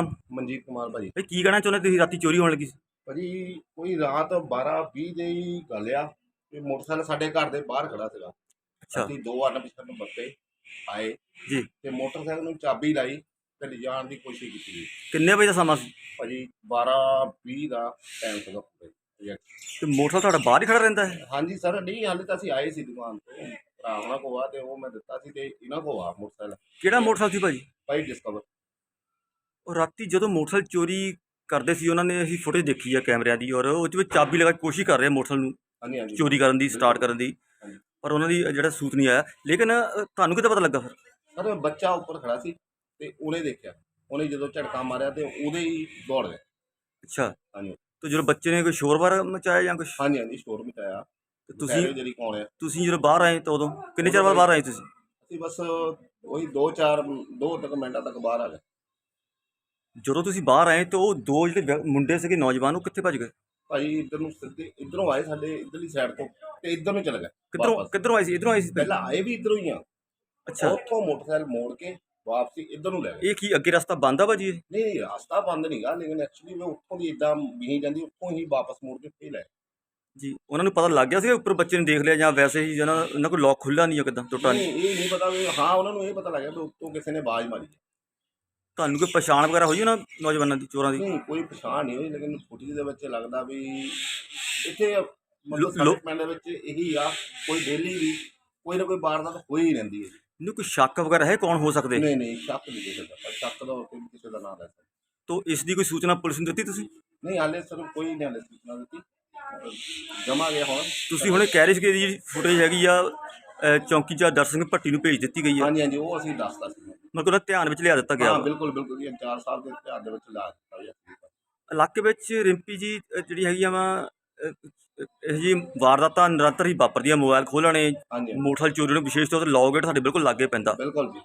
ਮਨਜੀਤ ਕੁਮਾਰ ਭਾਜੀ। ਭਾਈ ਕੀ ਕਹਿਣਾ ਚਾਹੁੰਦੇ ਤੁਸੀਂ? ਰਾਤੀ ਚੋਰੀ ਹੋਣ ਲੱਗੀ ਸੀ। ਭਾਜੀ ਕੋਈ ਰਾਤ 12 20 ਦੇ ਹੀ ਗੱਲ ਆ। ਕਿ ਮੋਟਰਸਾਈਕਲ ਸਾਡੇ ਘਰ ਦੇ ਬਾਹਰ ਖੜਾ ਸੀਗਾ। ਅੱਛਾ। ਅਸੀਂ ਦੋ ਅਨ ਪਿਛਲੇ ਨੰਬਰ ਤੇ ਆਏ। ਜੀ। ਤੇ ਮੋਟਰਸਾਈਕਲ ਨੂੰ ਚਾਬੀ ਲਾਈ ਤੇ ਲਿਜਾਣ ਦੀ ਕੋਸ਼ਿਸ਼ ਕੀਤੀ। ਕਿੰਨੇ ਵਜੇ ਦਾ ਸਮਾਂ ਸੀ? ਭਾਜੀ 12 20 ਦਾ ਟਾਈਮ ਸੀਗਾ। ਤੇ ਮੋਟਰਸਾਈਕਲ ਤੁਹਾਡਾ ਬਾਹਰ ਹੀ ਖੜਾ ਰਹਿੰਦਾ ਹੈ? ਹਾਂਜੀ ਸਰ ਨਹੀਂ ਹਾਲੇ ਤਾਂ ਅਸੀਂ ਆਏ ਸੀ ਦੁਕਾਨ ਤੋਂ। ਭਰਾ ਉਹਨਾਂ ਕੋਲ ਆ ਤੇ ਉਹ ਮੈਂ ਦਿੱਤਾ ਸੀ ਤੇ ਇਹਨਾਂ ਕੋਲ ਆ ਮੋਟਰਸਾਈਕਲ। ਕਿਹੜਾ ਮੋਟਰਸਾਈਕਲ ਸੀ ਭਾਜੀ? ਭਾਈ ਡਿਸਕਵਰ ਉਹ ਰਾਤੀ ਜਦੋਂ ਮੋਟਰਸਾਈਕਲ ਚੋਰੀ ਕਰਦੇ ਸੀ ਉਹਨਾਂ ਨੇ ਅਸੀਂ ਫੁਟੇਜ ਦੇਖੀ ਆ ਕੈਮਰਿਆਂ ਦੀ ਔਰ ਉਹ 'ਚ ਵਿੱਚ ਚਾਬੀ ਲਗਾ ਕੇ ਕੋਸ਼ਿਸ਼ ਕਰ ਰਹੇ ਆ ਮੋਟਰਸਾਈਕਲ ਨੂੰ ਹਾਂਜੀ ਹਾਂਜੀ। ਚੋਰੀ ਕਰਨ ਦੀ ਸਟਾਰਟ ਕਰਨ ਦੀ। ਪਰ ਉਹਨਾਂ ਦੀ ਜਿਹੜਾ ਸੂਤ ਨਹੀਂ ਆਇਆ। ਲੇਕਿਨ ਅ, ਤੁਹਾਨੂੰ ਕਿੱਦਾਂ ਪਤਾ ਲੱਗਾ ਫਿਰ? ਸਰ ਬੱਚਾ ਉੱਪਰ ਖੜਾ ਸੀ ਤੇ ਉਹਨੇ ਦੇਖਿਆ। ਉਹਨੇ ਜਦੋਂ ਝਟਕਾ ਮਾਰਿਆ ਤੇ ਉਹਦੇ ਹੀ ਦੌੜ ਗਏ। ਅੱਛਾ। ਹਾਂਜੀ। ਤੇ ਜਦੋਂ ਬੱਚੇ ਨੇ ਕੋਈ ਸ਼ੋਰ ਬਾਰ ਮਚਾਇਆ ਜਾਂ ਕੁਝ ਹਾਂਜੀ ਹਾਂਜੀ ਸਟੋਰ ਵਿੱਚ ਆਇਆ ਤੁਸੀਂ ਜਿਹੜੀ ਕੌਣ ਆ ਤੁਸੀਂ ਜਦੋਂ ਬਾਹਰ ਆਏ ਤਾਂ ਉਦੋਂ? ਕਿੰਨੇ ਚਿਰ ਬਾਅਦ ਬਾਹਰ ਆਏ ਤੁਸੀਂ? ਅਸੀਂ ਬਸ ਉਹੀ 2 4 2 ਤੱਕ ਮਿੰਟਾਂ ਤੱਕ ਬਾਹਰ ਆ ਗਏ। ਜਦੋਂ ਤੁਸੀਂ ਬਾਹਰ ਆਏ ਤਾਂ ਉਹ ਦੋ ਜਿਹੜੇ ਵਿਅ- ਮੁੰਡੇ ਸੀਗੇ ਨੌਜਵਾਨ ਉਹ ਕਿੱਥੇ ਭੱਜ ਗਏ? ਭਾਈ ਇੱਧਰ ਨੂੰ ਸਿੱਧੇ ਇੱਧਰੋਂ ਆਏ ਸਾਡੇ ਇੱਧਰਲੀ ਸਾਈਡ ਤੋਂ ਤੇ ਇੱਧਰ ਨੂੰ ਚਲੇ ਗਏ ਕਿੱਧਰੋਂ ਵਾਪਸ। ਕਿੱਧਰੋਂ ਆਏ ਸੀ? ਇਧਰੋਂ ਆਏ ਸੀ? ਪਹਿਲਾਂ ਆਏ ਵੀ ਇੱਧਰੋਂ ਹੀ ਆ। ਅੱਛਾ। ਉੱਥੋਂ ਮੋਟਰਸਾਈਕਲ ਮੋੜ ਕੇ ਵਾਪਸੀ ਇੱਧਰ ਨੂੰ ਲੈ ਗਏ। ਇਹ ਕੀ ਅੱਗੇ ਰਸਤਾ ਬੰਦ ਆ ਭਾਜੀ ਇਹ? ਨਹੀਂ ਨਹੀਂ ਰਸਤਾ ਬੰਦ ਨਹੀਂਗਾ ਲੇਕਿਨ ਐਕਚੁਅਲੀ ਮੈਂ ਉੱਥੋਂ ਦੀ ਇਦਾਂ ਬੀਹੀ ਜਾਂਦੀ ਉੱਥੋਂ ਹੀ ਵਾਪਸ ਮੋੜ ਕੇ ਫੇਰ ਲੈ ਜੀ ਉਹਨਾਂ ਨੂੰ ਪਤਾ ਲੱਗ ਗਿਆ ਸੀ ਉੱਪਰ ਬੱਚੇ ਨੇ ਦੇਖ ਲਿਆ ਜਾਂ ਵੈਸੇ ਹੀ ਜਨਾ ਉਹਨਾਂ ਕੋਲ ਲੋਕ ਖੁੱਲਾ ਨਹੀਂ ਜਾਂ ਕਿਦਾਂ ਟੁੱਟਾ ਨਹੀਂ ਨਹੀਂ ਇਹ ਨਹੀਂ ਪਤਾ ਵੀ ਹਾਂ ਉਹਨਾਂ ਨੂੰ ਇਹ ਪਤਾ ਲੱਗਿਆ ਵੀ ਉੱਤੋਂ ਕਿਸੇ ਨੇ ਆਵਾਜ਼ ਮਾਰੀ। ਹੈ। ਤੁਹਾਨੂੰ ਕੋਈ ਪਛਾਣ ਵਗੈਰਾ ਹੋਈ ਉਹਨਾਂ ਨੌਜਵਾਨਾਂ ਦੀ ਚੋਰਾਂ ਦੀ? ਨਹੀਂ ਕੋਈ ਪਛਾਣ ਨਹੀਂ ਹੋਈ ਲੇਕਿਨ ਫੁਟੇਜ ਦੇ ਵਿੱਚ ਲੱਗਦਾ ਵੀ ਇੱਥੇ ਲੋ- ਮਤਲਬ ਸਾਡੇ ਲੋ- ਪਿੰਡ ਵਿੱਚ ਇਹੀ ਆ ਕੋਈ ਡੇਲੀ ਵੀ ਕੋਈ ਨਾ ਕੋਈ ਵਾਰਦਾਤ ਹੋਈ ਹੀ ਰਹਿੰਦੀ ਹੈ ਇਹਨੂੰ ਕੋਈ ਸ਼ੱਕ ਵਗੈਰਾ ਹੈ ਕੌਣ ਹੋ ਸਕਦੇ? ਨਹੀਂ ਨਹੀਂ ਸ਼ੱਕ ਨਹੀਂ ਕਿਸੇ ਦਾ ਪਰ ਸ਼ੱਕ ਦਾ ਕੋਈ ਕਿਸੇ ਦਾ ਨਾਮ ਲੈ ਸਕਦਾ। ਤੋਂ ਇਸ ਦੀ ਕੋਈ ਸੂਚਨਾ ਪੁਲਿਸ ਨੂੰ ਦਿੱਤੀ ਤੁਸੀਂ? ਨਹੀਂ ਹਾਲੇ ਸਰ ਕੋਈ ਨਹੀਂ ਹਾਲੇ ਸੂਚਨਾ ਦਿੱਤੀ। ਜਮਾ ਗਿਆ ਹੁਣ। ਤੁਸੀਂ ਹੁਣੇ ਕਹਿ ਰਹੇ ਸੀ ਕਿ ਇਹਦੀ ਜਿਹੜੀ ਫੁਟੇਜ ਹੈਗੀ ਆ ਅ, ਚੌਂਕੀ ਚਾਰ ਦਰਸ਼ਨ ਸਿੰਘ ਭੱਟੀ ਨੂੰ ਭੇਜ ਦਿੱਤੀ ਗਈ ਆ। ਹਾਂਜੀ ਹਾਂਜੀ ਉਹ ਅਸੀਂ ਦੱਸਦਾ ਸੀ। ਮਤਲਬ ਉਹਦਾ ਧਿਆਨ ਵਿੱਚ ਲਿਆ ਦਿੱਤਾ ਗਿਆ ਹਾਂ ਵਾ। ਬਿਲਕੁਲ ਬਿਲਕੁਲ ਇਹ ਚਾਰ ਸਾਲ ਦੇ ਧਿਆਨ ਦੇ ਵਿੱਚ ਲਾ ਦਿੱਤਾ ਗਿਆ। ਇਲਾਕੇ ਵਿੱਚ ਰਿੰਪੀ ਜੀ ਅ, ਜਿਹੜੀ ਹੈਗੀ ਆ ਵਾ ਇਹ ਜੀ ਵਾਰਦਾਤਾਂ ਨਿਰੰਤਰ ਹੀ ਵਾਪਰਦੀਆਂ ਮੋਬਾਈਲ ਖੋਲਣੇ ਹਾਂਜੀ ਮੋਟਰਸਾਈਕਲ ਚੋਰੀ ਨੂੰ ਵਿਸ਼ੇਸ਼ ਤੌਰ ਤੇ ਲੌਗੇਟ ਸਾਡੇ ਬਿਲਕੁਲ ਲਾਗੇ ਪੈਂਦਾ। ਬਿਲਕੁਲ ਜੀ।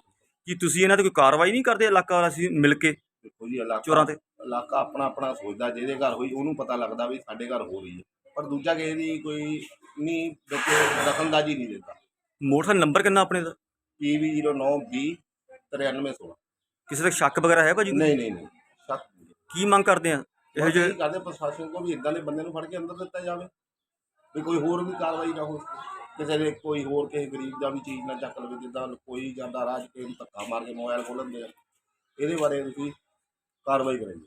ਕੀ ਤੁਸੀਂ ਇਹਨਾਂ ਤੇ ਕੋਈ ਕਾਰਵਾਈ ਨਹੀਂ ਕਰਦੇ ਇਲਾਕਾ ਵਾਸੀ ਮਿਲ ਕੇ? ਦੇਖੋ ਜੀ ਇਲਾਕਾ ਚੋਰਾਂ ਤੇ। ਇਲਾਕਾ ਆਪਣਾ ਆਪਣਾ ਸੋਚਦਾ ਜਿਹਦੇ ਘਰ ਹੋਈ ਉਹਨੂੰ ਪਤਾ ਲੱਗਦਾ ਵੀ ਸਾਡੇ ਘਰ ਹੋ ਰਹੀ ਹੈ। ਪਰ ਦੂਜਾ ਕਿਸੇ ਦੀ ਕੋਈ ਨਹੀਂ ਵਿੱਚ ਦਖਲਅੰਦਾਜ਼ੀ ਨਹੀਂ ਦਿੰਦਾ। ਮੋਟਰਸਾਈਕਲ ਨੰਬਰ ਕਿੰਨਾ ਆਪਣੇ ਦਾ? PV 0920 9316 ਕਿਸੇ ਦਾ ਸ਼ੱਕ ਵਗੈਰਾ ਹੈ ਭਾਜੀ ਨਹੀਂ ਨਹੀਂ ਨਹੀਂ। ਸ਼ੱਕ ਨਹੀਂ ਕੀ ਮੰਗ ਕਰਦੇ ਆ? ਇਹੋ ਜਿਹੇ ਕਰਦੇ ਪ੍ਰਸ਼ਾਸਨ ਕੋ ਵੀ ਇਦਾਂ ਦੇ ਬੰਦੇ ਨੂੰ ਫੜ ਕੇ ਅੰਦਰ ਦਿੱਤਾ ਜਾਵੇ। ਵੀ ਕੋਈ ਹੋਰ ਵੀ ਕਾਰਵਾਈ ਨਾ ਹੋ ਕਿਸੇ ਦੇ ਕੋਈ ਹੋਰ ਕਿਸੇ ਗਰੀਬ ਦਾ ਵੀ ਚੀਜ਼ ਨਾ ਚੱਕ ਲਵੇ ਜਿੱਦਾਂ ਕੋਈ ਜਾਂਦਾ ਰਾਜ ਕੇ ਨੂੰ ਧੱਕਾ ਮਾਰ ਕੇ ਮੋਬਾਈਲ ਖੋਲ੍ਹ ਲੈਂਦੇ ਆ। ਇਹਦੇ ਬਾਰੇ ਤੁਸੀਂ ਕਾਰਵਾਈ ਕਰਾਂਗੇ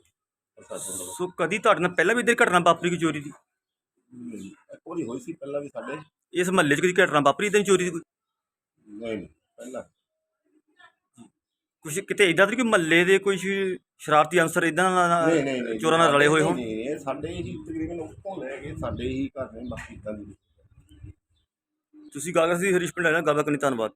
ਪ੍ਰਸ਼ਾਸਨ ਵੱਲੋਂ ਸੋ ਕਦੀ ਤੁਹਾਡੇ ਨਾਲ ਪਹਿਲਾਂ ਵੀ ਇਦਾਂ ਘਟਨਾ ਵਾਪਰੀ ਕੋਈ ਚੋਰੀ ਦੀ? ਨਹੀਂ, ਇੱਕ ਵਾਰੀ ਹੋਈ ਸੀ ਪਹਿਲਾਂ ਵੀ ਸਾਡੇ। ਇਸ ਮਹੱਲੇ 'ਚ ਕਦੀ ਘਟਨਾ ਵਾਪਰੀ ਇਦਾਂ ਚੋਰੀ ਦੀ ਕੋਈ? ਨਹੀਂ ਨਹੀਂ ਪਹਿਲਾਂ। ਕੁਛ ਕਿਤੇ ਇਦਾਂ ਦੀ ਕੋਈ ਮਹੱਲੇ ਦੇ ਕੋਈ ਸ਼ਰਾਰਤੀ ਅੰਸਰ ਇਦਾਂ ਨਹੀਂ ਨਹੀਂ ਨਹੀਂ ਚੋਰਾਂ ਨਾਲ ਰਲੇ ਹੋਏ ਹੋਣ? ਨਹੀਂ, ਇਹ ਸਾਡੇ ਹੀ ਤਕਰੀਬਨ ਉੱਥੋਂ ਲੈ ਕੇ ਸਾਡੇ ਹੀ ਘਰ ਨੇ ਬਾਕੀ ਇਦਾਂ ਦੀ ਤੁਸੀਂ ਗੱਲ ਕਰਦੇ ਸੀ ਹਰੀਸ਼ ਪਿੰਡ ਨਾਲ ਗੱਲ ਕਰਨੀ ਧੰਨਵਾਦ।